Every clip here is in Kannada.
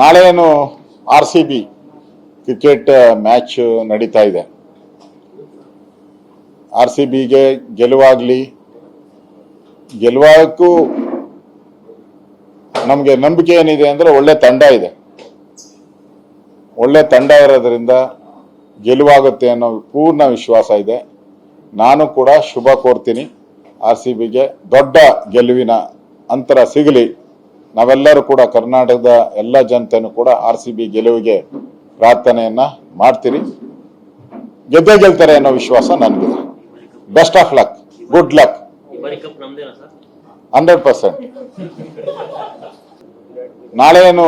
ನಾಳೆ ಏನು R C B cricket match ನಡೀತಾ ಇದೆ. ಆರ್ ಸಿ ಬಿಗೆ ಗೆಲುವಾಗ್ಲಿ. ಗೆಲುವಾಗಕ್ಕೂ ನಮಗೆ ನಂಬಿಕೆ ಏನಿದೆ ಅಂದ್ರೆ ಒಳ್ಳೆ ತಂಡ ಇದೆ. ಒಳ್ಳೆ ತಂಡ ಇರೋದ್ರಿಂದ ಗೆಲುವಾಗುತ್ತೆ ಅನ್ನೋ ಪೂರ್ಣ ವಿಶ್ವಾಸ ಇದೆ. ನಾನು ಕೂಡ ಶುಭ ಕೋರ್ತೀನಿ. ಆರ್ ಸಿ ಬಿಗೆ ದೊಡ್ಡ ಗೆಲುವಿನ ಅಂತರ ಸಿಗಲಿ. ನಾವೆಲ್ಲರೂ ಕೂಡ ಕರ್ನಾಟಕದ ಎಲ್ಲ ಜನತೆಯನ್ನು ಕೂಡ ಆರ್ ಸಿ ಬಿ ಗೆಲುವಿಗೆ ಪ್ರಾರ್ಥನೆಯನ್ನ ಮಾಡ್ತೀರಿ. ಗೆದ್ದೇ ಗೆಲ್ತಾರೆ ಅನ್ನೋ ವಿಶ್ವಾಸ ನನಗಿದೆ. Best of luck good luck hundred percent ನಾಳೆ ಏನು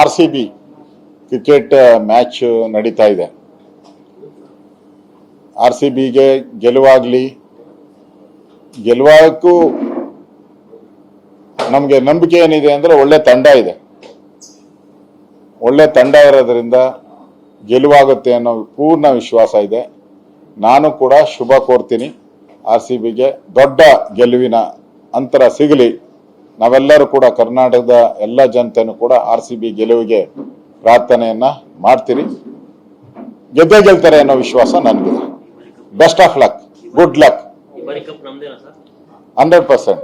R C B cricket match ನಡೀತಾ ಇದೆ. ಆರ್ ಸಿ ಬಿಗೆ ಗೆಲುವಾಗ್ಲಿ. ಗೆಲುವಾಗಕ್ಕೂ ನಮಗೆ ನಂಬಿಕೆ ಏನಿದೆ ಅಂದ್ರೆ ಒಳ್ಳೆ ತಂಡ ಇದೆ. ಒಳ್ಳೆ ತಂಡ ಇರೋದ್ರಿಂದ ಗೆಲುವಾಗುತ್ತೆ ಅನ್ನೋ ಪೂರ್ಣ ವಿಶ್ವಾಸ ಇದೆ. ನಾನು ಕೂಡ ಶುಭ ಕೋರ್ತೀನಿ. ಆರ್ ಸಿ ಬಿಗೆ ದೊಡ್ಡ ಗೆಲುವಿನ ಅಂತರ ಸಿಗಲಿ. ನಾವೆಲ್ಲರೂ ಕೂಡ ಕರ್ನಾಟಕದ ಎಲ್ಲ ಜನತೆನೂ ಕೂಡ ಆರ್ ಸಿ ಬಿ ಗೆಲುವಿಗೆ ಪ್ರಾರ್ಥನೆಯನ್ನ ಮಾಡ್ತೀರಿ. ಗೆದ್ದೇ ಗೆಲ್ತಾರೆ ಅನ್ನೋ ವಿಶ್ವಾಸ ನನಗಿದೆ. Best of luck good luck hundred percent